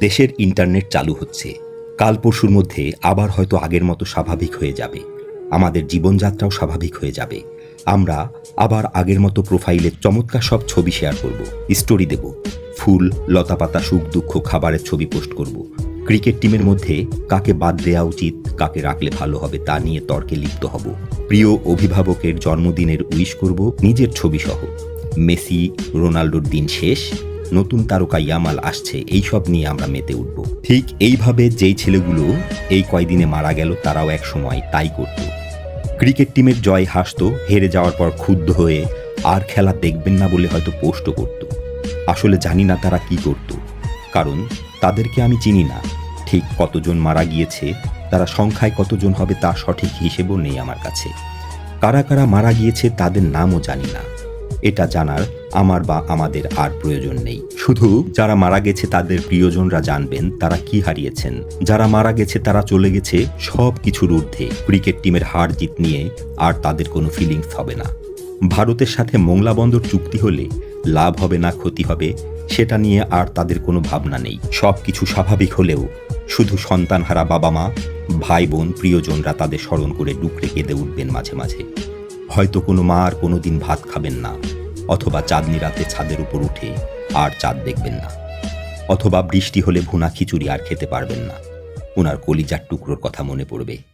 দেশের ইন্টারনেট চালু হচ্ছে। কাল পরশুর মধ্যে আবার হয়তো আগের মতো স্বাভাবিক হয়ে যাবে। আমাদের জীবনযাত্রাও স্বাভাবিক হয়ে যাবে। আমরা আবার আগের মতো প্রোফাইলে চমৎকার সব ছবি শেয়ার করব স্টোরি দেব, ফুল, লতাপাতা, সুখ, দুঃখ, খাবারের ছবি পোস্ট করব। ক্রিকেট টিমের মধ্যে কাকে বাদ দেওয়া উচিত, কাকে রাখলে ভালো হবে তা নিয়ে তর্কে লিপ্ত হব। প্রিয় অভিভাবকের জন্মদিনের উইশ করব নিজের ছবি সহ মেসি রোনাল্ডোর দিন শেষ নতুন তারকা ইয়ামাল আসছে, এইসব নিয়ে আমরা মেতে উঠব। ঠিক এইভাবে যেই ছেলেগুলো এই কয়দিনে মারা গেল, তারাও এক সময় তাই করত। ক্রিকেট টিমের জয় হাসত, হেরে যাওয়ার পর ক্ষুব্ধ হয়ে আর খেলা দেখবেন না বলে হয়তো পোস্টও করত। আসলে জানি না তারা কি করত। কারণ তাদেরকে আমি চিনি না। ঠিক কতজন মারা গিয়েছে, তারা সংখ্যায় কতজন হবে তা সঠিক হিসেবও নেই আমার কাছে। কারা কারা মারা গিয়েছে তাদের নামও জানি না। এটা জানার আমার বা আমাদের আর প্রয়োজন নেই। শুধু যারা মারা গেছে তাদের প্রিয়জনরা জানবেন তারা কি হারিয়েছেন। যারা মারা গেছে তারা চলে গেছে সব কিছুর ঊর্ধ্বে। ক্রিকেট টিমের হার জিত নিয়ে আর তাদের কোনো ফিলিংস হবে না। ভারতের সাথে মোংলা বন্দর চুক্তি হলে লাভ হবে না ক্ষতি হবে সেটা নিয়ে আর তাদের কোনো ভাবনা নেই। সব কিছু স্বাভাবিক হলেও শুধু সন্তানহারা বাবা মা ভাই বোন প্রিয়জনরা তাদের স্মরণ করে ডুকরে কেঁদে উঠবেন মাঝে মাঝে। হয়তো কোনো মা আর কোনো দিন ভাত খাবেন না। অথবা চাঁদনি রাতে ছাদের উপর উঠে আর চাঁদ দেখবেন না। অথবা বৃষ্টি হলে ভুনা খিচুড়ি আর খেতে পারবেন না। ওনার কলিজার টুকরোর কথা মনে পড়বে।